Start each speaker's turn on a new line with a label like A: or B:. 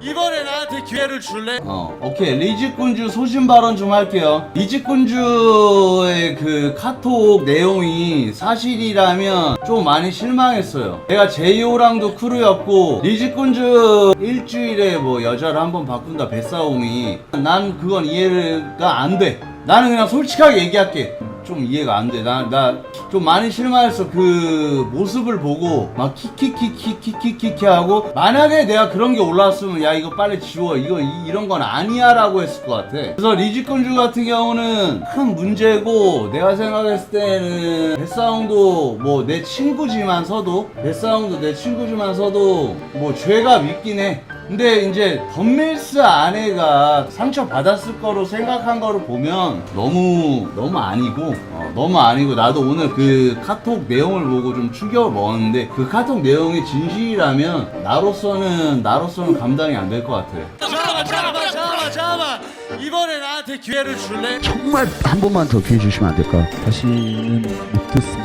A: 이번에 나한테 기회를 줄래?
B: 어, 오케이. 리즈꾼주 소신 발언 좀 할게요. 리즈꾼주의 그 카톡 내용이 사실이라면 좀 많이 실망했어요. 내가 제이오랑도 크루였고, 리즈꾼주 일주일에 뭐 여자를 한 번 바꾼다, 뱃싸움이. 난 그건 이해가 안 돼. 나는 그냥 솔직하게 얘기할게. 좀 이해가 안 돼. 나, 나 좀 많이 실망했어. 그 모습을 보고 막 키키키키키키키 하고 만약에 내가 그런 게 올라왔으면 야, 이거 빨리 지워. 이거 이, 런건 아니야 라고 했을 것 같아. 그래서 리지건주 같은 경우는 큰 문제고 내가 생각했을 때는 뱃사운도 뭐 내 친구지만서도 뱃사운도 내 친구지만서도 뭐 죄가 믿긴 해. 근데 이제 덤밀스 아내가 상처 받았을 거로 생각한 거를 보면 너무 너무 아니고 어, 너무 아니고 나도 오늘 그 카톡 내용을 보고 좀 충격을 먹었는데 그 카톡 내용이 진실이라면 나로서는 나로서는 감당이 안 될 것 같아.
A: 잠깐만 잠깐만 잠깐만 잠깐만 이번에 나한테 기회를 줄래?
C: 정말 한 번만 더 기회 주시면 안 될까요? 다시는 못 듣습니다.